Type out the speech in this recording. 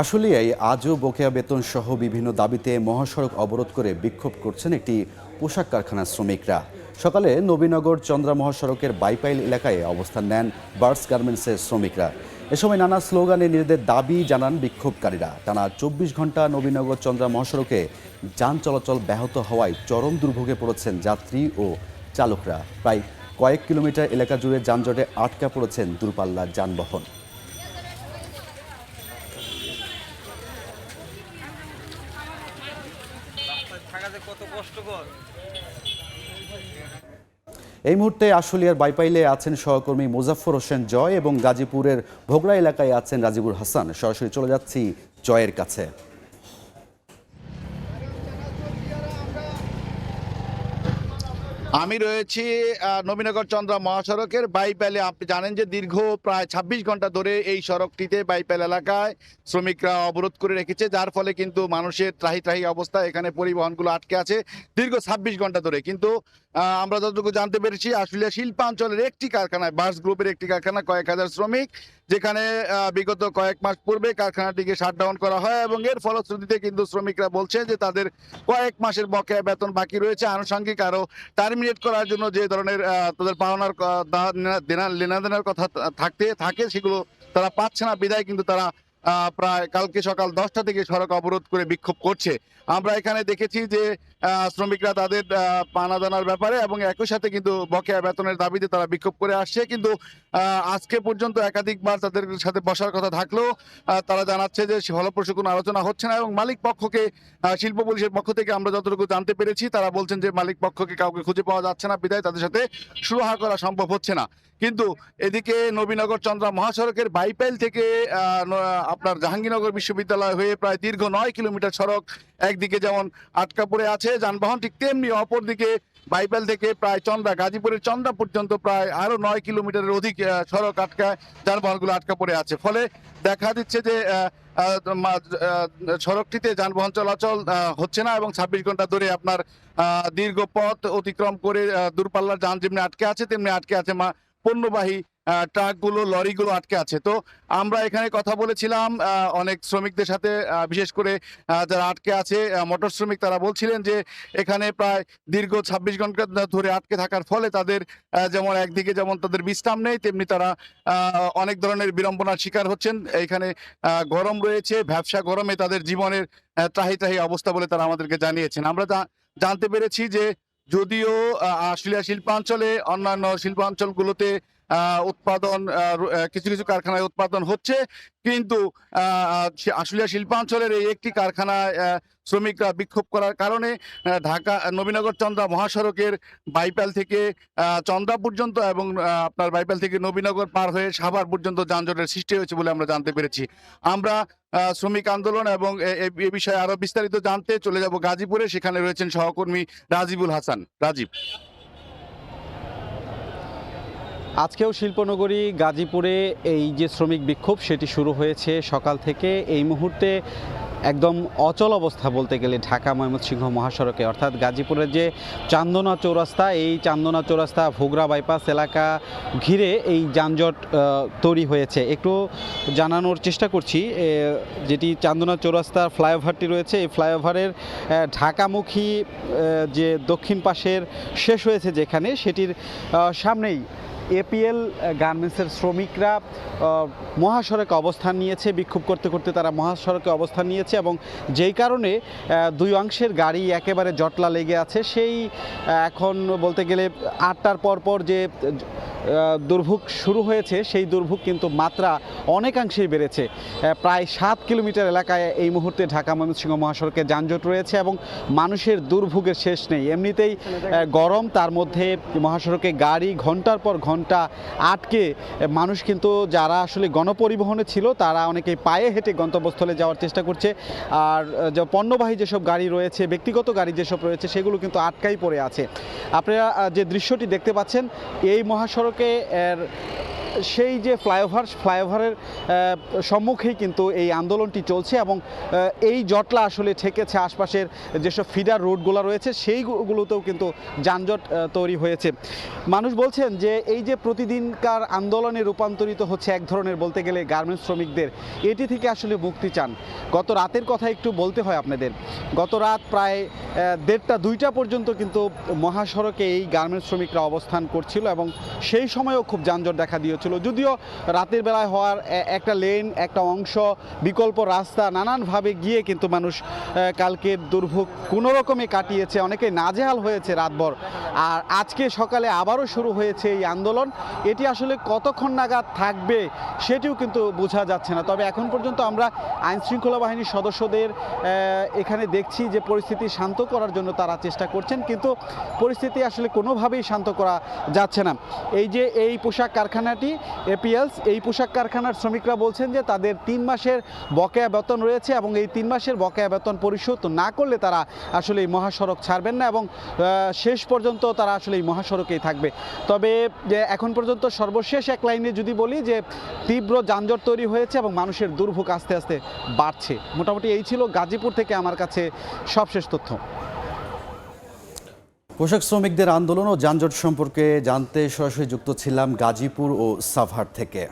আশুলিয়ায় আজও বকেয়া বেতন সহ বিভিন্ন দাবিতে মহাসড়ক অবরোধ করে বিক্ষোভ করছেন একটি পোশাক কারখানার শ্রমিকরা। সকালে নবীনগর চন্দ্রা মহাসড়কের বাইপাইল এলাকায় অবস্থান নেন বার্স গার্মেন্টসের শ্রমিকরা। এ সময় নানা স্লোগানে নিজেদের দাবি জানান বিক্ষোভকারীরা। টানা চব্বিশ ঘণ্টা নবীনগর চন্দ্রা মহাসড়কে যান চলাচল ব্যাহত হওয়ায় চরম দুর্ভোগে পড়েছেন যাত্রী ও চালকরা। প্রায় কয়েক কিলোমিটার এলাকা জুড়ে যানজটে আটকা পড়েছেন দূরপাল্লার যানবাহন থাকা যে কত কষ্টকর এই মুহূর্তে আশুলিয়ার বাইপাইলে আছেন সহকর্মী মুজাফর হোসেন জয় এবং গাজীপুরের ভোগড়া এলাকায় আছেন রাজিবুর হাসান। সরাসরি চলে যাচ্ছি জয়ের কাছে। আমি রয়েছি নবীনগর চন্দ্রা মহাসড়কের বাইপ্যালে আপনি জানেন যে দীর্ঘ প্রায় ছাব্বিশ ঘণ্টা ধরে এই সড়কটিতে বাইপ্যাল এলাকায় শ্রমিকরা অবরোধ করে রেখেছে, যার ফলে কিন্তু মানুষের ত্রাহি ত্রাহি অবস্থা, এখানে পরিবহনগুলো আটকে আছে দীর্ঘ ছাব্বিশ ঘণ্টা ধরে। কিন্তু আমরা যতটুকু জানতে পেরেছি আসলে শিল্পাঞ্চলের একটি কারখানায় বাস গ্রুপের একটি কারখানা, কয়েক হাজার শ্রমিক, যেখানে বিগত কয়েক মাস পূর্বে কারখানাটিকে শাটডাউন করা হয় এবং এর ফলশ্রুতিতে কিন্তু শ্রমিকরা বলছে যে তাদের কয়েক মাসের বকেয়া বেতন বাকি রয়েছে। আনুষঙ্গিক আরও টার্মিনেট করার জন্য যে ধরনের তাদের পাওনার দেনা- লেনাদেনার কথা থাকতে, থাকে সেগুলো তারা পাচ্ছে না। বিদায় কিন্তু তারা প্রায় কালকে সকাল দশটা থেকে সড়ক অবরোধ করে বিক্ষোভ করছে। আমরা এখানে দেখেছি যে শ্রমিকরা তাদের পানা দানার ব্যাপারে এবং একই সাথে কিন্তু বকেয়া বেতনের দাবিতে তারা বিক্ষোভ করে আসছে। কিন্তু আজকে পর্যন্ত একাধিকবার তাদের সাথে বসার কথা থাকলেও তারা জানাচ্ছে যে ফলপ্রসূ কোনো আলোচনা হচ্ছে না এবং মালিক পক্ষকে শিল্প পুলিশের পক্ষ থেকে আমরা যতটুকু জানতে পেরেছি, তারা বলছেন যে মালিক পক্ষকে কাউকে খুঁজে পাওয়া যাচ্ছে না, বিদায় তাদের সাথে সুরাহা করা সম্ভব হচ্ছে না। কিন্তু এদিকে নবীনগর চন্দ্রা মহাসড়কের বাইপাইল থেকে আপনার জাহাঙ্গীরনগর বিশ্ববিদ্যালয় হয়ে প্রায় দীর্ঘ নয় কিলোমিটার সড়ক একদিকে যেমন আটকা পড়ে আছে, যানবাহন ঠিক তেমনি অপরদিকে বাইপাইল থেকে প্রায় চন্দ্রা, গাজীপুরের চন্দ্রা পর্যন্ত প্রায় আরও নয় কিলোমিটারের অধিক সড়ক আটকা, যানবাহনগুলো আটকা পড়ে আছে। ফলে দেখা দিচ্ছে যে সড়কটিতে যানবাহন চলাচল হচ্ছে না এবং ছাব্বিশ ঘণ্টা ধরে আপনার দীর্ঘ পথ অতিক্রম করে দূরপাল্লার যান যেমনি আটকে আছে, তেমনি আটকে আছে মা পণ্যবাহী ট্রাকগুলো, লরিগুলো আটকে আছে। তো আমরা এখানে কথা বলেছিলাম অনেক শ্রমিকদের সাথে বিশেষ করে যারা আটকে আছে মোটর শ্রমিক, তারা বলছিলেন যে এখানে প্রায় দীর্ঘ ছাব্বিশ ঘণ্টা ধরে আটকে থাকার ফলে তাদের যেমন একদিকে যেমন তাদের বিশ্রাম নেই, তেমনি তারা অনেক ধরনের বিড়ম্বনার শিকার হচ্ছেন। এখানে গরম রয়েছে, ব্যবসা গরমে তাদের জীবনের ত্রাহি ত্রাহি অবস্থা বলে তারা আমাদেরকে জানিয়েছেন। আমরা জানতে পেরেছি যে যদিও আশুলিয়া শিল্পাঞ্চলে অন্যান্য শিল্পাঞ্চলগুলোতে উৎপাদন কিছু কিছু কারখানায় উৎপাদন হচ্ছে। কিন্তু আশুলিয়া শিল্পাঞ্চলের এই একটি কারখানায় শ্রমিকরা বিক্ষোভ করার কারণে ঢাকা, নবীনগর চন্দ্রা মহাসড়কের বাইপাল থেকে চন্দ্রা পর্যন্ত এবং আপনার বাইপাল থেকে নবীনগর পার হয়ে সাভার পর্যন্ত যানজটের সৃষ্টি হয়েছে বলে আমরা জানতে পেরেছি। আমরা শ্রমিক আন্দোলন এবং এ- বিষয়ে আরও বিস্তারিত জানতে চলে যাব গাজীপুরে। সেখানে রয়েছেন সহকর্মী রাজিবুল হাসান। রাজীব। আজকেও শিল্পনগরী, গাজীপুরে এই যে শ্রমিক বিক্ষোভ সেটি শুরু হয়েছে সকাল থেকে। এই মুহূর্তে একদম অচল অবস্থা বলতে গেলে ঢাকা ময়মনসিংহ মহাসড়কে। অর্থাৎ গাজীপুরের যে চান্দনা চৌরাস্তা, এই চান্দনা চৌরাস্তা ভোগরা বাইপাস এলাকা ঘিরে এই যানজট তৈরি হয়েছে। একটু জানানোর চেষ্টা করছি যেটি চান্দনা চৌরাস্তার ফ্লাইওভারটি রয়েছে, এই ফ্লাইওভারের ঢাকামুখী যে দক্ষিণ পাশের শেষ হয়েছে যেখানে, সেটির সামনেই এপিএল গার্মেন্টসের শ্রমিকরা মহাসড়কে অবস্থান নিয়েছে, বিক্ষোভ করতে করতে তারা মহাসড়কে অবস্থান নিয়েছে এবং যেই কারণে দুই অংশের গাড়ি একেবারে জটলা লেগে আছে। সেই এখন বলতে গেলে আটটার পর পর যে দুর্ভোগ শুরু হয়েছে, সেই দুর্ভোগ কিন্তু মাত্রা অনেকাংশেই বেড়েছে। প্রায় সাত কিলোমিটার এলাকায় এই মুহূর্তে ঢাকা ময়মনসিংহ মহাসড়কে যানজট রয়েছে এবং মানুষের দুর্ভোগের শেষ নেই। এমনিতেই গরম, তার মধ্যে মহাসড়কে গাড়ি ঘণ্টার পর ঘণ্টা আটকে মানুষ কিন্তু, যারা আসলে গণপরিবহনে ছিল, তারা অনেকেই পায়ে হেঁটে গন্তব্যস্থলে যাওয়ার চেষ্টা করছে। আর পণ্যবাহী যেসব গাড়ি রয়েছে, ব্যক্তিগত গাড়ি যেসব রয়েছে, সেগুলো কিন্তু আটকাই পড়ে আছে। আপনারা যে দৃশ্যটি দেখতে পাচ্ছেন, এই মহাসড়কে এর সেই যে ফ্লাইওভার, ফ্লাইওভারের সম্মুখেই কিন্তু এই আন্দোলনটি চলছে এবং এই জটলা আসলে ঠেকেছে আশপাশের যেসব ফিডার রোডগুলো রয়েছে সেইগুলোতেও কিন্তু যানজট তৈরি হয়েছে। মানুষ বলছেন যে এই যে প্রতিদিনকার আন্দোলনে রূপান্তরিত হচ্ছে এক ধরনের বলতে গেলে গার্মেন্টস শ্রমিকদের, এটি থেকে আসলে মুক্তি চান। গত রাতের কথা একটু বলতে হয় আপনাদের। গত রাত প্রায় দেড়টা, দুইটা পর্যন্ত কিন্তু মহাসড়কে এই গার্মেন্টস শ্রমিকরা অবস্থান করছিল এবং সেই সময়ও খুব যানজট দেখা দিয়েছিল। যদিও রাতের বেলায় হওয়ার একটা লেন একটা অংশ, বিকল্প রাস্তা নানানভাবে গিয়ে কিন্তু মানুষ কালকের দুর্ভোগ কোনো রকমে কাটিয়েছে। অনেকে নাজেহাল হয়েছে রাতভর। আর আজকে সকালে আবারও শুরু হয়েছে এই আন্দোলন। এটি আসলে কতক্ষণ নাগাদ থাকবে সেটিও কিন্তু বোঝা যাচ্ছে না। তবে এখন পর্যন্ত আমরা আইন শৃঙ্খলা বাহিনীর সদস্যদের এখানে দেখছি যে পরিস্থিতি শান্ত করার জন্য তারা চেষ্টা করছেন, কিন্তু পরিস্থিতি আসলে কোনোভাবেই শান্ত করা যাচ্ছে না। এই যে এই পোশাক কারখানাটি এপিএলস, এই পোশাক কারখানার শ্রমিকরা বলছেন যে তাদের তিন মাসের বকেয়া বেতন রয়েছে এবং এই তিন মাসের বকেয়া বেতন পরিশোধ না করলে তারা আসলে এই মহাসড়ক ছাড়বেন না এবং শেষ পর্যন্ত তারা আসলে এই মহাসড়কেই থাকবে। তবে এখন পর্যন্ত সর্বশেষ এক লাইনে যদি বলি যে তীব্র যানজট তৈরি হয়েছে এবং মানুষের দুর্ভোগ আস্তে আস্তে বাড়ছে। মোটামুটি এই ছিল গাজীপুর থেকে আমার কাছে সবশেষ তথ্য। পোশাক শ্রমিকদের আন্দোলন ও যানজট সম্পর্কে জানতে সরাসরি যুক্ত ছিলাম গাজীপুর ও সাভার থেকে।